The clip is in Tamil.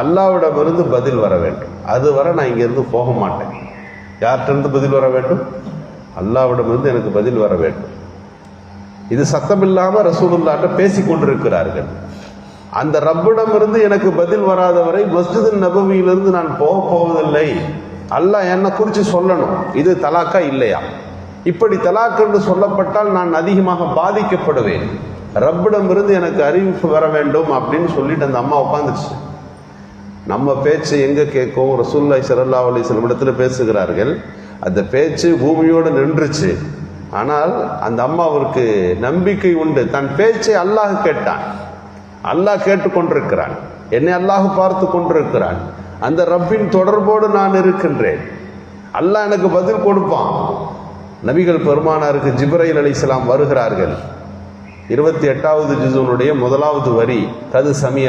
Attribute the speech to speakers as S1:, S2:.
S1: அல்லாவிடமிருந்து பதில் வர வேண்டும். அது வரை நான் இங்கேருந்து போக மாட்டேன். யார்கிட்டருந்து பதில் வர வேண்டும்? அல்லாவிடமிருந்து எனக்கு பதில் வர வேண்டும். இது சத்தமில்லாமல் ரசூலுல்லாட்ட பேசி கொண்டிருக்கிறார்கள். அந்த ரப்பிடமிருந்து எனக்கு பதில் வராத வரை மஸ்ஜித் நபவியிலிருந்து நான் போக போவதில்லை. அல்லாஹ் என்னை குறித்து சொல்லணும். இது தலாக்கா இல்லையா? இப்படி தலாக் என்று சொல்லப்பட்டால் நான் அதிகமாக பாதிக்கப்படுவேன். ரப்பிடமிருந்து எனக்கு அறிவிப்பு வர வேண்டும் அப்படின்னு சொல்லிட்டு அந்த அம்மா உட்காந்துச்சு நம்ம பேச்சு எங்கே கேட்கும்? ரசூல்லாய் சரல்லா அலிஸ்லம் இடத்துல பேசுகிறார்கள். அந்த பேச்சு பூமியோடு நின்றுச்சு. ஆனால் அந்த அம்மா அவருக்கு நம்பிக்கை உண்டு. தன் பேச்சை அல்லாஹ் கேட்டான். அல்லாஹ் கேட்டுக்கொண்டிருக்கிறான். என்னை அல்லாஹ் பார்த்து கொண்டிருக்கிறான். அந்த ரப்பின் தொடர்போடு நான் இருக்கின்றேன். அல்லாஹ் எனக்கு பதில் கொடுப்பான். நபிகள் பெருமானாருக்கு ஜிப்ரைல் அலிஸ்லாம் வருகிறார்கள். இருபத்தி எட்டாவது ஜிசுனுடைய முதலாவது வரி கது சமி